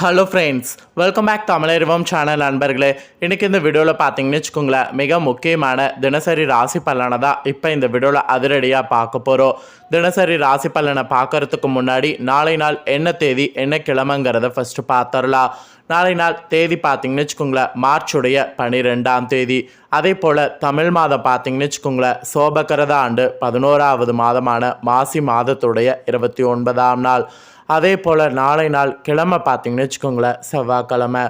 Hello friends welcome back Tamizharivam channel நண்பர்களே. இன்றைக்கி இந்த வீடியோவில் பார்த்தீங்கன்னு வச்சுக்கோங்களேன் மிக முக்கியமான தினசரி ராசி பலனை தான் இப்போ இந்த வீடியோவில் அதிரடியாக பார்க்க போகிறோம் தினசரி ராசி பலனை பார்க்கறதுக்கு முன்னாடி நாளை நாள் என்ன தேதி என்ன கிழமைங்கிறத ஃபஸ்ட்டு பார்த்துடலாம் நாளை நாள் தேதி பார்த்தீங்கன்னு வச்சுக்கோங்களேன் மார்ச்சுடைய பனிரெண்டாம் தேதி. அதே போல் தமிழ் மாதம் பார்த்தீங்கன்னு வச்சுக்கோங்களேன் சோபகரத ஆண்டு பதினோராவது மாதமான மாசி மாதத்துடைய இருபத்தி ஒன்பதாம் நாள். அதே போல் நாளை நாள் கிழமை பார்த்தீங்கன்னு வச்சுக்கோங்களேன் செவ்வாய்க்கிழமை.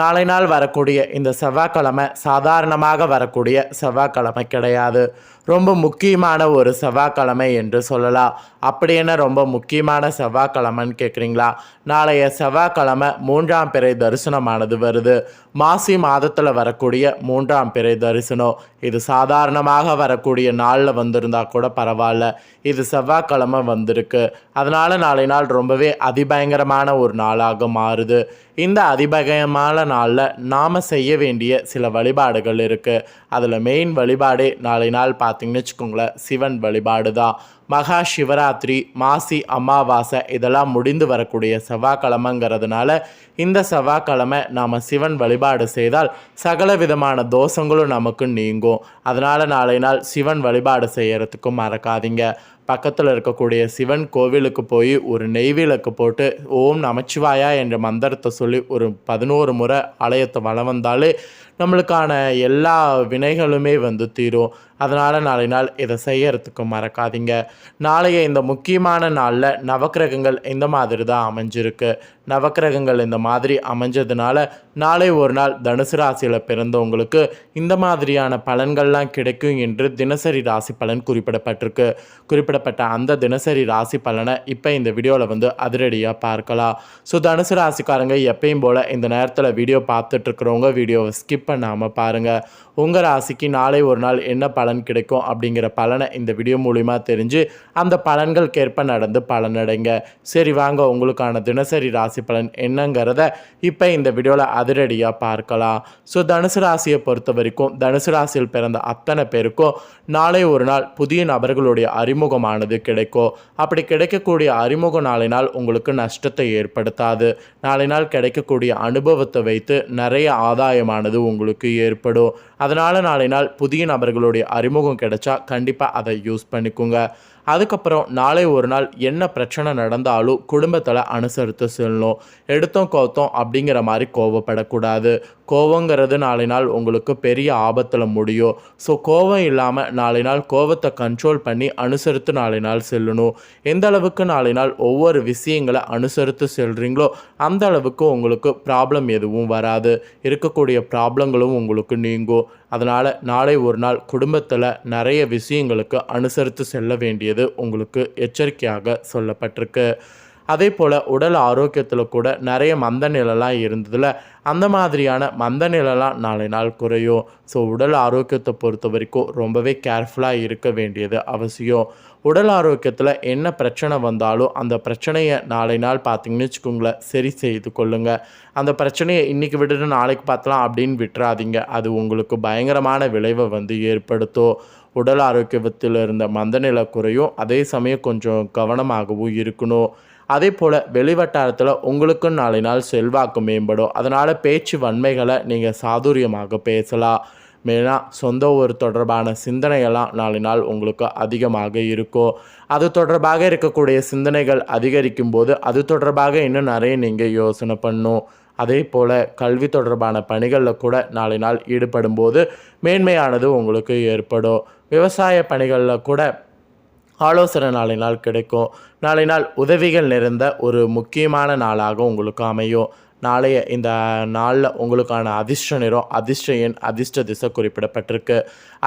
நாளை நாள் வரக்கூடிய இந்த செவ்வாய்க்கிழமை சாதாரணமாக வரக்கூடிய செவ்வாய்க்கிழமை கிடையாது. ரொம்ப முக்கியமான ஒரு செவ்வாய்க்கிழமை என்று சொல்லலாம். அப்படி என்ன ரொம்ப முக்கியமான செவ்வாய்க்கிழமைன்னு கேட்குறீங்களா நாளைய செவ்வாய்க்கிழமை மூன்றாம் பிறை தரிசனமானது வருது. மாசி மாதத்தில் வரக்கூடிய மூன்றாம் பிறை தரிசனம். இது சாதாரணமாக வரக்கூடிய நாளில் வந்திருந்தால் கூட பரவாயில்ல. இது செவ்வாய்க்கிழமை வந்திருக்கு. அதனால் நாளை நாள் ரொம்பவே அதிபயங்கரமான ஒரு நாளாக மாறுது. இந்த அதிபயமான நாளில் நாம் செய்ய வேண்டிய சில வழிபாடுகள் இருக்குது அதில் மெயின் வழிபாடே நாளை நாள் பார்த்தீங்கன்னு வச்சுக்கோங்களேன் சிவன் வழிபாடு தான் மகா சிவராத்திரி மாசி அமாவாசை இதெல்லாம் முடிந்து வரக்கூடிய செவ்வாய்க்கிழமைங்கிறதுனால இந்த செவ்வாய்க்கிழமை நாம் சிவன் வழிபாடு செய்தால் சகல விதமான தோஷங்களும் நமக்கு நீங்கும். அதனால் நாளை நாள் சிவன் வழிபாடு செய்கிறதுக்கும் மறக்காதீங்க. பக்கத்தில் இருக்கக்கூடிய சிவன் கோவிலுக்கு போய் ஒரு நெய்விளக்கு போட்டு ஓம் நமச்சிவாயா என்ற மந்திரத்தை சொல்லி ஒரு பதினோரு முறை ஆலயத்தை வளம் வந்தாலே நம்மளுக்கான எல்லா வினைகளுமே வந்து தீரும். அதனால் நாளை நாள் இதை செய்யறதுக்கு மறக்காதீங்க. நாளைய இந்த முக்கியமான நாளில் நவக்கிரகங்கள் இந்த மாதிரி தான் அமைஞ்சிருக்கு. நவக்கிரகங்கள் இந்த மாதிரி அமைஞ்சதுனால நாளை ஒரு நாள் தனுசு ராசியில் பிறந்தவங்களுக்கு இந்த மாதிரியான பலன்கள்லாம் கிடைக்கும் என்று தினசரி ராசி பலன் குறிப்பிடப்பட்டிருக்கு. குறிப்பிடப்பட்ட அந்த தினசரி ராசி பலனை இப்போ இந்த வீடியோவில் வந்து அதிரடியாக பார்க்கலாம். ஸோ தனுசு ராசிக்காரங்க எப்பயும் போல் இந்த நேரத்தில் வீடியோ பார்த்துட்ருக்குறவங்க வீடியோவை ஸ்கிப் பண்ணாமல் பாருங்கள் உங்கள் ராசிக்கு நாளை ஒரு நாள் என்ன பலன் கிடைக்கும் அப்படிங்கிற பலனை இந்த வீடியோ மூலிமா தெரிஞ்சு அந்த பலன்களுக்கேற்ப நடந்து பலனடைங்க. சரி வாங்க உங்களுக்கான தினசரி ராசி பலன் என்னங்கிறத இப்போ இந்த வீடியோவில் அதிரடியாக பார்க்கலாம். ஸோ தனுசு ராசியை பொறுத்த வரைக்கும் தனுசு ராசியில் பிறந்த அத்தனை பேருக்கும் நாளை ஒரு நாள் புதிய நபர்களுடைய அறிமுகமானது கிடைக்கும். அப்படி கிடைக்கக்கூடிய அறிமுகம் நாளை நாள் உங்களுக்கு நஷ்டத்தை ஏற்படுத்தாது. நாளை நாள் கிடைக்கக்கூடிய அனுபவத்தை வைத்து நிறைய ஆதாயமானது உங்களுக்கு ஏற்படும். அதனால் நாளை நாள் புதிய நபர்களுடைய அறிமுகம் கிடைச்சா கண்டிப்பாக அதை யூஸ் பண்ணிக்கோங்க. அதுக்கப்புறம் நாளை ஒரு நாள் என்ன பிரச்சனை நடந்தாலும் குடும்பத்தில் அனுசரித்து செல்லணும் எடுத்தோம் கோத்தோம் அப்படிங்கிற மாதிரி கோவப்படக்கூடாது. கோவங்கிறது நாளை நாள் உங்களுக்கு பெரிய ஆபத்தில் முடியும். ஸோ கோவம் இல்லாமல் நாளை நாள் கோவத்தை கண்ட்ரோல் பண்ணி அனுசரித்து நாளை நாள் செல்லணும். எந்த அளவுக்கு நாளை நாள் ஒவ்வொரு விஷயங்களை அனுசரித்து செல்கிறீங்களோ அந்த அளவுக்கு உங்களுக்கு ப்ராப்ளம் எதுவும் வராது. இருக்கக்கூடிய ப்ராப்ளங்களும் உங்களுக்கு நீங்கும். அதனால் நாளை ஒரு நாள் குடும்பத்தில் நிறைய விஷயங்களுக்கு அனுசரித்து செல்ல வேண்டியது உங்களுக்கு எச்சரிக்கையாக சொல்லப்பட்டிருக்கு. அதே போல் உடல் ஆரோக்கியத்தில் கூட நிறைய மந்த நிலைலாம் இருந்ததில் அந்த மாதிரியான மந்த நிலைலாம் நாளை நாள் குறையும். ஸோ உடல் ஆரோக்கியத்தை பொறுத்த வரைக்கும் ரொம்பவே கேர்ஃபுல்லாக இருக்க வேண்டியது அவசியம். உடல் ஆரோக்கியத்தில் என்ன பிரச்சனை வந்தாலும் அந்த பிரச்சனையை நாளை நாள் பார்த்தீங்கன்னு வச்சுக்கோங்களேன் சரி செய்து கொள்ளுங்கள் அந்த பிரச்சனையை இன்றைக்கி விட்டுட்டு நாளைக்கு பார்த்தலாம் அப்படின்னு விட்டுறாதீங்க. அது உங்களுக்கு பயங்கரமான விளைவை வந்து ஏற்படுத்தும். உடல் ஆரோக்கியத்தில் இருந்த மந்தநிலை குறையும். அதே சமயம் கொஞ்சம் கவனமாகவும் இருக்கணும். அதே போல் வெளிவட்டாரத்தில் உங்களுக்கும் நாளை நாள் செல்வாக்கு மேம்படும். அதனால் பேச்சு வன்மைகளை நீங்கள் சாதுரியமாக பேசலாம். மெயினாக சொந்த ஊர் தொடர்பான சிந்தனையெல்லாம் நாளை நாள் உங்களுக்கு அதிகமாக இருக்கும் அது தொடர்பாக இருக்கக்கூடிய சிந்தனைகள் அதிகரிக்கும் போது அது தொடர்பாக இன்னும் நிறைய நீங்கள் யோசனை பண்ணும். அதே போல் கல்வி தொடர்பான பணிகளில் கூட நாளை நாள் ஈடுபடும் போது மேன்மையானது உங்களுக்கு ஏற்படும். விவசாய பணிகளில் கூட ஆலோசனை நாளை நாள் கிடைக்கும். நாளை நாள் உதவிகள் நிறைந்த ஒரு முக்கியமான நாளாக உங்களுக்கு அமையும். நாளைய இந்த நாளில் உங்களுக்கான அதிர்ஷ்ட நிறம் அதிர்ஷ்ட எண் அதிர்ஷ்ட திசை குறிப்பிடப்பட்டிருக்கு.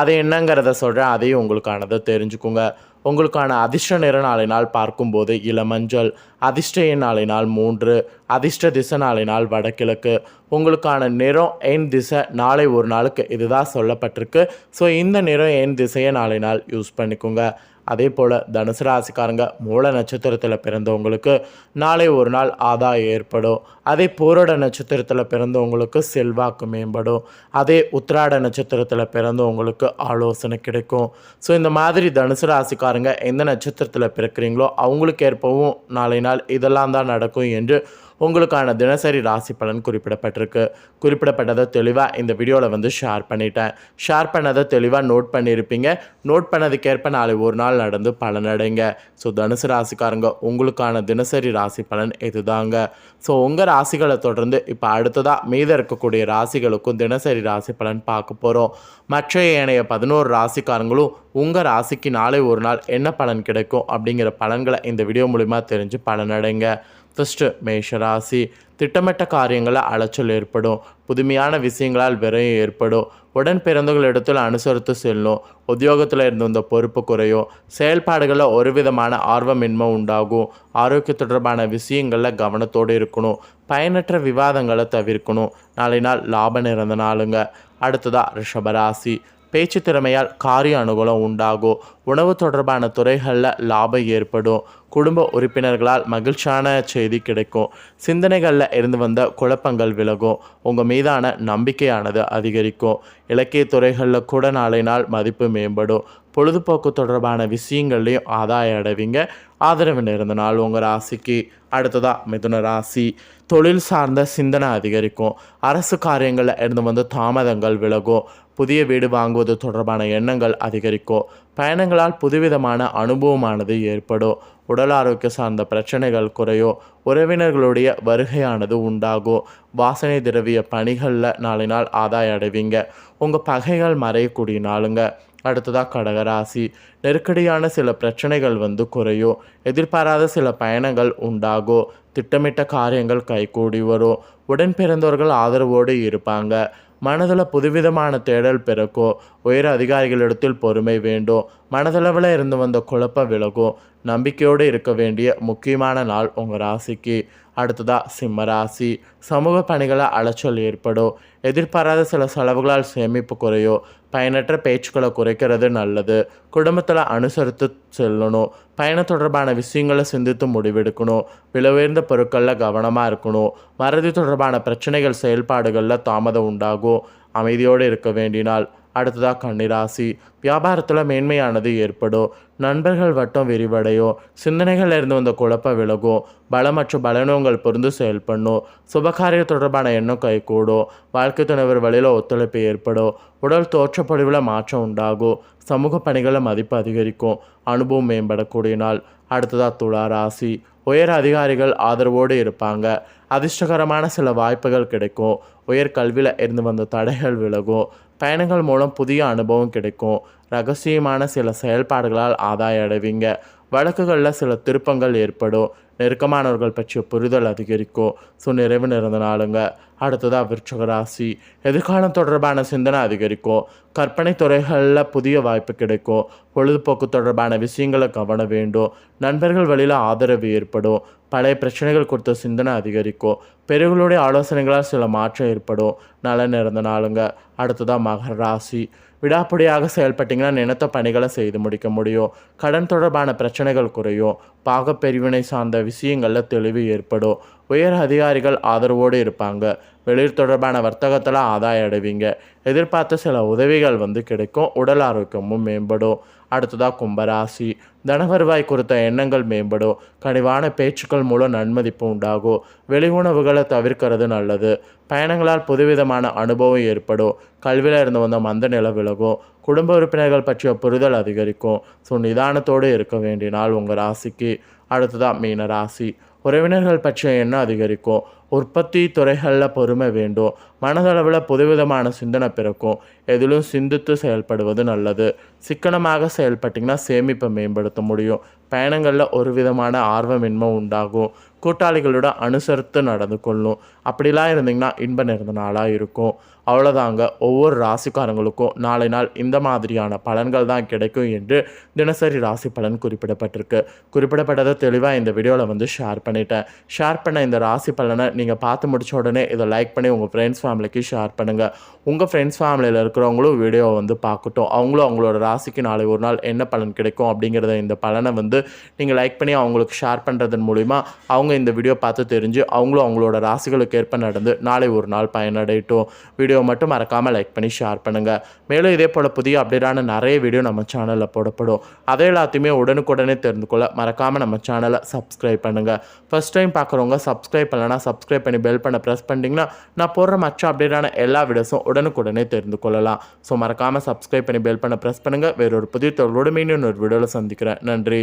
அது என்னங்கிறத சொல்கிறேன் அதையும் உங்களுக்கானதை தெரிஞ்சுக்குங்க. உங்களுக்கான அதிர்ஷ்ட நிற நாளை நாள் பார்க்கும்போது இளமஞ்சள் அதிர்ஷ்ட எண் நாளை நாள் மூன்று அதிர்ஷ்ட திசை நாளை நாள் வடகிழக்கு. உங்களுக்கான நிறம் எண் திசை நாளை ஒரு நாளுக்கு இதுதான் சொல்லப்பட்டிருக்கு. ஸோ இந்த நிறம் எண் திசையை நாளை நாள் யூஸ் பண்ணிக்கோங்க. அதே போல் தனுசு ராசிக்காரங்க மூல நட்சத்திரத்தில் பிறந்தவங்களுக்கு நாளை ஒரு நாள் ஆதாயம் ஏற்படும். அதே போராட நட்சத்திரத்தில் பிறந்தவங்களுக்கு செல்வாக்கு மேம்படும். அதே உத்திராட நட்சத்திரத்தில் பிறந்தவங்களுக்கு ஆலோசனை கிடைக்கும். ஸோ இந்த மாதிரி தனுசு ராசிக்காரங்க எந்த நட்சத்திரத்தில் பிறக்கிறீங்களோ அவங்களுக்கு ஏற்பவும் நாளை நாள் இதெல்லாம் தான் நடக்கும் என்று உங்களுக்கான தினசரி ராசி பலன் குறிப்பிடப்பட்டிருக்கு. குறிப்பிடப்பட்டதை தெளிவாக இந்த வீடியோவில் வந்து ஷேர் பண்ணிட்டேன். ஷேர் பண்ணதை தெளிவாக நோட் பண்ணியிருப்பீங்க நோட் பண்ணதுக்கேற்ப நாளை ஒரு நாள் நடந்து பலனடைங்க ஸோ தனுசு ராசிக்காரங்க உங்களுக்கான தினசரி ராசி பலன் இதுதாங்க. ஸோ உங்கள் ராசிகளை தொடர்ந்து இப்போ அடுத்ததாக மீத இருக்கக்கூடிய ராசிகளுக்கும் தினசரி ராசி பலன் பார்க்க போகிறோம் மற்ற ஏனைய பதினோரு ராசிக்காரங்களும் உங்கள் ராசிக்கு நாளை ஒரு நாள் என்ன பலன் கிடைக்கும் அப்படிங்கிற பலன்களை இந்த வீடியோ மூலிமா தெரிஞ்சு பலனடைங்க ஃபஸ்ட்டு மேஷராசி திட்டமிட்ட காரியங்களை அலைச்சல் ஏற்படும். புதுமையான விஷயங்களால் விரையும் ஏற்படும். உடன் பிறந்தவர்களிடத்தில் அனுசரித்து செல்லும். உத்தியோகத்தில் இருந்து வந்த பொறுப்பு குறையும். செயல்பாடுகளில் ஒரு விதமான ஆர்வமின்மை உண்டாகும். ஆரோக்கிய தொடர்பான விஷயங்களில் கவனத்தோடு இருக்கணும். பயனற்ற விவாதங்களை தவிர்க்கணும். நாளை நாள் லாபம் நிறைந்த நாளுங்க. அடுத்ததாக ரிஷபராசி பேச்சு திறமையால் காரிய அனுகூலம் உண்டாகும் உணவு தொடர்பான துறைகளில் லாபம் ஏற்படும். குடும்ப உறுப்பினர்களால் மகிழ்ச்சியான செய்தி கிடைக்கும். சிந்தனைகளில் இருந்து வந்த குழப்பங்கள் விலகும். உங்கள் மீதான நம்பிக்கையானது அதிகரிக்கும். இலக்கிய துறைகளில் கூட நாளை நாள் மதிப்பு மேம்படும். பொழுதுபோக்கு தொடர்பான விஷயங்கள்லையும் ஆதாயம் அடைவீங்க. ஆதரவு நிறைந்த நாள் உங்கள் ராசிக்கு. அடுத்ததாக மிதுன ராசி. தொழில் சார்ந்த சிந்தனை அதிகரிக்கும். அரசு காரியங்களில் இருந்து வந்து தாமதங்கள் விலகும். புதிய வீடு வாங்குவது தொடர்பான எண்ணங்கள் அதிகரிக்கும். பயணங்களால் புதுவிதமான அனுபவமானது ஏற்படும். உடல் ஆரோக்கிய சார்ந்த பிரச்சனைகள் குறையும். உறவினர்களுடைய வருகையானது உண்டாகும். வாசனை திரவிய பணிகளில் நாளை நாள் ஆதாயம் அடைவீங்க. உங்கள் பகைகள் மறையக்கூடிய நாளுங்க. அடுத்ததாக கடகராசி. நெருக்கடியான சில பிரச்சனைகள் வந்து குறையும் எதிர்பாராத சில பயணங்கள் உண்டாகும் திட்டமிட்ட காரியங்கள் கைகூடி வரும் உடன் பிறந்தவர்கள் ஆதரவோடு இருப்பாங்க. மனதில் புதுவிதமான தேடல் பிறக்கும் உயர் அதிகாரிகளிடத்தில் பொறுமை வேண்டும் மனதளவில் இருந்து வந்த குழப்பம் விலகும் நம்பிக்கையோடு இருக்க வேண்டிய முக்கியமான நாள் உங்கள் ராசிக்கு. அடுத்ததாக சிம்ம ராசி. சமூக பணிகளை அலைச்சல் ஏற்படும். எதிர்பாராத சில செலவுகளால் சேமிப்பு குறையும் பயனற்ற பேச்சுக்களை குறைக்கிறது நல்லது. குடும்பத்தில் அனுசரித்து செல்லணும். பயணம் தொடர்பான விஷயங்களை சிந்தித்து முடிவெடுக்கணும். விலை உயர்ந்த பொருட்களில் கவனமாக இருக்கணும். மறதி தொடர்பான பிரச்சனைகள் செயல்பாடுகளில் தாமதம் உண்டாகும். அமைதியோடு இருக்க வேண்டினால் அடுத்ததாக கன்னிராசி. வியாபாரத்தில் மேன்மையானது ஏற்படும். நண்பர்கள் வட்டம் விரிவடையும். சிந்தனைகள் இருந்து வந்த குழப்பம் விலகும். பலமற்ற பலனங்கள் பொருந்து செயல்படணும். சுபகாரிய தொடர்பான எண்ணம் கைகூடும். வாழ்க்கை துணைவர் வழியில் ஒத்துழைப்பு ஏற்படும். உடல் தோற்றப்பொழிவில் மாற்றம் உண்டாகும். சமூக பணிகளில் மதிப்பு அதிகரிக்கும். அனுபவம் மேம்படக்கூடிய நாள். அடுத்ததாக துளா ராசி உயர் அதிகாரிகள் ஆதரவோடு இருப்பாங்க. அதிர்ஷ்டகரமான சில வாய்ப்புகள் கிடைக்கும். உயர் கல்வியில் இருந்து வந்த தடைகள் விலகும். பயணங்கள் மூலம் புதிய அனுபவம் கிடைக்கும். ரகசியமான சில செயல்பாடுகளால் ஆதாயம் அடைவீங்க. வழக்குகளில் சில திருப்பங்கள் ஏற்படும். நெருக்கமானவர்கள் பற்றிய புரிதல் அதிகரிக்கும். ஸோ நிறைவு நிறந்த நாளுங்க. அடுத்ததாக விருட்சக ராசி. எதிர்காலம் தொடர்பான சிந்தனை அதிகரிக்கும். கற்பனை துறைகளில் புதிய வாய்ப்பு கிடைக்கும். பொழுதுபோக்கு தொடர்பான விஷயங்களை கவன வேண்டும். நண்பர்கள் வழியில் ஆதரவு ஏற்படும். பழைய பிரச்சனைகள் குறித்த சிந்தனை அதிகரிக்கும். பெரியவர்களுடைய ஆலோசனைகளால் சில மாற்றம் ஏற்படும். நல்ல நிறந்த நாளுங்க. அடுத்ததாக மகர ராசி. விடாப்பிடியாக செயல்பட்டிங்கன்னா நினைத்த பணிகளை செய்து முடிக்க முடியும். கடன் தொடர்பான பிரச்சனைகள் குறையும். பாகப்பிரிவினை சார்ந்த விஷயங்களில் தெளிவு ஏற்படும். உயர் அதிகாரிகள் ஆதரவோடு இருப்பாங்க. வெளியூர் தொடர்பான வர்த்தகத்தில் ஆதாயம் அடைவீங்க. எதிர்பார்த்த சில உதவிகள் வந்து கிடைக்கும். உடல் ஆரோக்கியமும் மேம்படும். அடுத்ததாக கும்பராசி. தனவருவாய் குறித்த எண்ணங்கள் மேம்படும். கனிவான பேச்சுக்கள் மூலம் நன்மதிப்பு உண்டாகும். வெளி உணவுகளை தவிர்க்கிறது நல்லது. பயணங்களால் புதுவிதமான அனுபவம் ஏற்படும். கல்வியில் இருந்து வந்த மந்த நில விலகும். குடும்ப உறுப்பினர்கள் பற்றிய புரிதல் அதிகரிக்கும். ஸோ நிதானத்தோடு இருக்க வேண்டினால் உங்கள் ராசிக்கு. அடுத்ததாக மீன ராசி. உறவினர்கள் பற்றிய எண்ணம் அதிகரிக்கும். உற்பத்தி துறைகளில் பொறுமை வேண்டும். மனதளவில் புதுவிதமான சிந்தனை பிறக்கும். எதிலும் சிந்தித்து செயல்படுவது நல்லது. சிக்கனமாக செயல்பட்டிங்கன்னா சேமிப்பை மேம்படுத்த முடியும். பயணங்களில் ஒரு விதமான ஆர்வமின்மை உண்டாகும். கூட்டாளிகளோட அனுசரித்து நடந்து கொள்ளும். அப்படிலாம் இருந்தீங்கன்னா இன்ப நிறைந்த நாளாக இருக்கும். அவ்வளோதாங்க. ஒவ்வொரு ராசிக்காரங்களுக்கும் நாளை நாள் இந்த மாதிரியான பலன்கள் தான் கிடைக்கும் என்று தினசரி ராசி பலன் குறிப்பிடப்பட்டிருக்கு. குறிப்பிடப்பட்டதை தெளிவாக இந்த வீடியோவில் வந்து ஷேர் பண்ணிட்டேன். ஷேர் பண்ண இந்த ராசி பலனை நீங்கள் பார்த்து முடிச்ச உடனே இதை லைக் பண்ணி உங்கள் ஃப்ரெண்ட்ஸ் ஃபேமிலிக்கு ஷேர் பண்ணுங்கள் உங்கள் ஃப்ரெண்ட்ஸ் ஃபேமிலியில் இருக்கிறவங்களும் வீடியோவை வந்து பார்க்கட்டும். அவங்களும் அவங்களோட ராசிக்கு நாளை ஒரு நாள் என்ன பலன் கிடைக்கும் அப்படிங்கிறத இந்த பலனை வந்து நீங்கள் லைக் பண்ணி அவங்களுக்கு ஷேர் பண்ணுறதன் மூலிமா அவங்க இந்த வீடியோ பார்த்து தெரிஞ்சு அவங்களும் அவங்களோட ராசிகளுக்கு ஏற்ப நடந்து நாளை ஒரு நாள் பயனடையட்டும். வீடியோ மட்டும் மறக்காமல் லைக் பண்ணி ஷேர் பண்ணுங்கள் மேலும் இதே போல் புதிய அப்டேட்டான நிறைய வீடியோ நம்ம சேனலில் போடப்படும். அதை எல்லாத்தையுமே உடனுக்குடனே தெரிந்து கொள்ள மறக்காமல் நம்ம சேனலை சப்ஸ்கிரைப் பண்ணுங்கள் ஃபஸ்ட் டைம் பார்க்குறவங்க சப்ஸ்கிரைப் பண்ணலன்னா சப்ஸ்கிரைப் பண்ணி பெல் பண்ண ப்ரெஸ் பண்ணிட்டீங்கன்னா நான் போடுற மற்ற அப்டேட்டான எல்லா வீடியோஸும் உடனுக்குடனே தெரிந்து கொள்ளலாம். ஸோ மறக்காமல் சப்ஸ்கிரைப் பண்ணி பெல் பண்ண ப்ரெஸ் பண்ணுங்கள் வேறொரு புதிய தொழிலோடு மீண்டும் ஒரு வீடியோவில் சந்திக்கிறேன். நன்றி.